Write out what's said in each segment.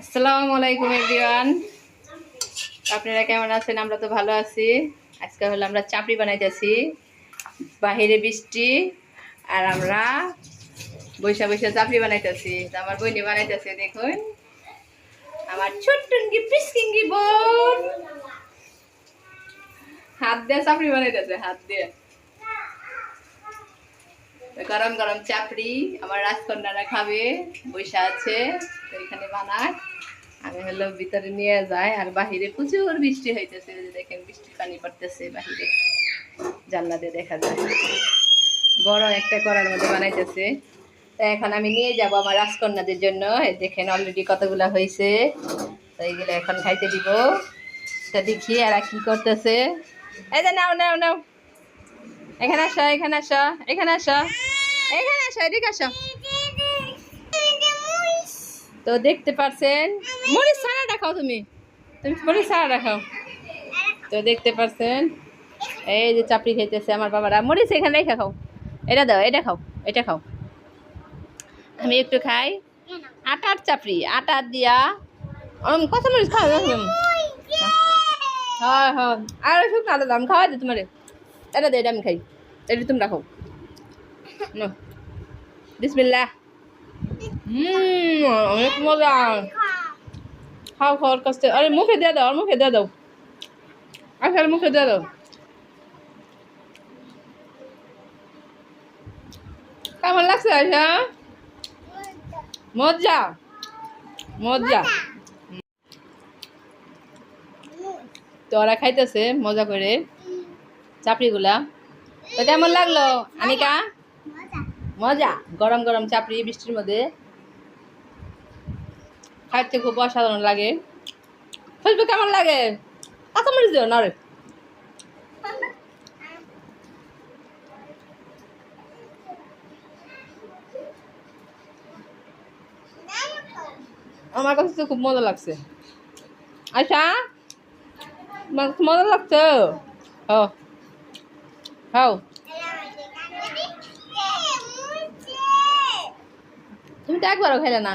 আসসালামু আলাইকুম, এভরিওয়ান। আপনারা কেমন আছেন? আমরা তো ভালো আছি। আজকে হলো আমরা চাপড়ি বানাইতেছি। বাহিরে বৃষ্টি আর আমরা বৈশা বৈশা চাপড়ি বানাইতেছি। আমার বইনি বানাইতেছে, দেখুন। আমার ছোট্টঙ্গি পিসকিঙ্গি বোন। হাত দিয়ে চাপড়ি বানাইতেছে, হাত দিয়ে। গরম গরম চাপড়ি আমার রাজকন্যারা খাবে বৈশা আছে, তো এখানে বানায়। আমি হলো ভিতরে নিয়ে যাই, আর বাহিরে প্রচুর বৃষ্টি হইতেছে দেখেন বৃষ্টির পানি পড়তেছে বাহিরে। জানলা দিয়ে দেখা যায়। বড় একটা করার মধ্যে বানাইতেছে। তো এখন আমি নিয়ে যাব আমার রাজকন্যাদের জন্য। দেখেন অলরেডি কতগুলা হয়েছে তো এইগুলো এখন খাইতে দিব। তো দেখি এরা কি করতেছে। এই যে নাও নাও নাও। এখানে আসো এখানে আসো এখানে আসো এখানে আসো, এদিকে আসো। তো দেখতে পারছেন মরিচ ছাড়া রাখাও তুমি। তুমি মরিচ ছাড়া রাখাও তো দেখতে পারছেন, এই যে চাপড়ি খাইতেছে আমার বাবারা। মরিচ এখানে রেখে খাও। এটা দাও, এটা খাও এটা খাও। আমি একটু খাই। আটার চাপড়ি, আটা দিয়া। কত মরিচ যাবে হ্যাঁ হ্যাঁ। আর শুকনো আদা দাম খাওয়া দে তোমারে। এটা দে এটা আমি খাই। এটা তুমি রাখো। হুম অনেক মজা। খাও খাওয়ার কাছে আরে মুখে দিয়ে দাও আর মুখে দিয়ে দাও। আসার মুখে দিয়ে দাও। কেমন লাগছে আশা মজা। মজা। তো ওরা খাইতেছে মজা করে। চাপড়িগুলা? তো কেমন লাগল আনিকা? মজা। গরম গরম চাপড়ি বৃষ্টির মধ্যে। খাইতে খুব অসাধারণ লাগে। খুঁজবে কেমন লাগে? কাঁচামরিচ দিও না রে। আমার কাছে তো খুব মজা লাগছে। আচ্ছা তোমার মজা লাগছে? ও। খাও তুমি তো একবারও খাইলে না।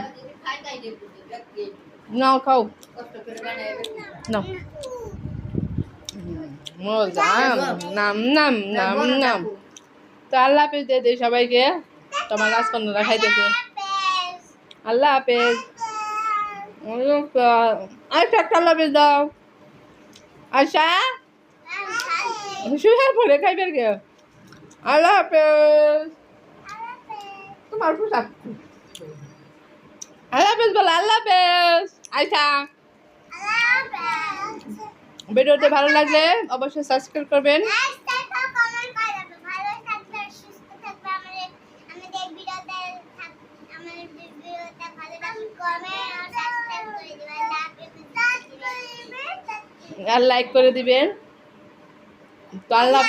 নাও, খাও। নাও। মজা নাম নাম নাম নাম। তো আল্লাহ হাফেজ দিয়ে দিই সবাইকে। তোমার রাজকন্যারা খাইতেছে। আল্লাহ হাফেজ। আচ্ছা একটা আল্লাহ হাফেজ দাও। আচ্ছা শুয়ে পরে খাইবে কে আল্লাহ হাফেজ। তোমার পোশাক আল্লাহ হাফেজ বলো, আল্লাহ হাফেজ। আচ্ছা ভিডিওটি ভালো লাগলে অবশ্যই সাবস্ক্রাইব করবেন। আর লাইক করে দিবেন। তো আল্লাহ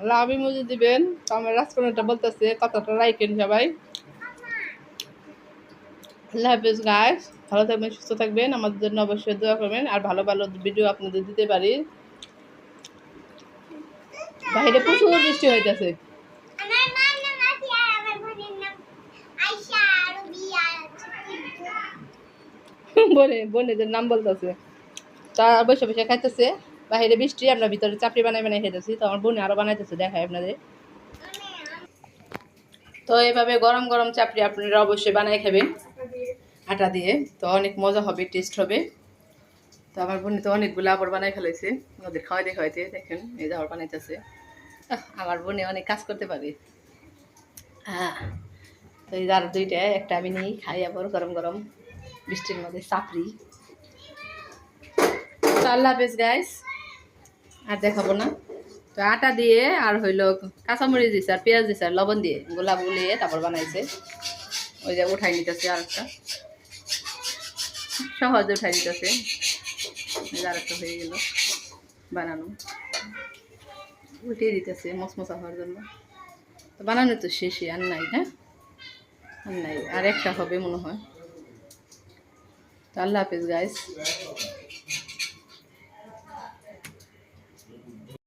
আল্লাহ আমি মুজি দিবেন। তো আমার রাজকন্যাটা বলতেছে কতটা লাইকেন সবাই। আল্লাহ হাফেজ গাছ ভালো থাকবেন, সুস্থ থাকবেন। আমাদের জন্য অবশ্যই দোয়া করবেন। আর ভালো ভালো ভিডিও আপনাদের দিতে পারি। বাইরে প্রচুর বৃষ্টি হইতেছে। বনে বোনেদের নাম বলতেছে। তা বসে বসে খাইতেছে। বাইরে বৃষ্টি, আমরা ভিতরে চাপড়ি বানাই বানাই খেতেছি তো আমার বোন আরও বানাইতেছে দেখায় আপনাদের। তো এভাবে গরম গরম চাপড়ি আপনারা অবশ্যই বানাই খাবেন, আটা দিয়ে, তো অনেক মজা হবে টেস্ট হবে। তো আমার বোন তো অনেকগুলো আবার বানাই ফেলেছে ওদের খাওয়াইতে খাওয়াইতে, দেখেন, এই যে আবার বানাইতেছে। আমার বোনে অনেক কাজ করতে পারে। হ্যাঁ তো এই আর দুইটা, একটা আমি নিই খাই আবার গরম গরম, বৃষ্টির মধ্যে চাপড়ি। আল্লাহ হাফেজ গাইস আর দেখাবো না। তো আটা দিয়ে আর হইল কাঁচামরিচ দিছে আর পেঁয়াজ দিছে আর লবণ দিয়ে গোলাপ গুলিয়ে তারপর বানাইছে। ওই যে উঠাই নিতেছে আর একটা। সহজে উঠাই নিতেছে। আর একটা হয়ে গেল। বানানো। উঠিয়ে দিতেছে মশমশা হওয়ার জন্য। তো বানানো তো শেষই, আর নাই হ্যাঁ আর নাই। আর একটা হবে মনে হয়। তো আল্লাহ হাফেজ গাইস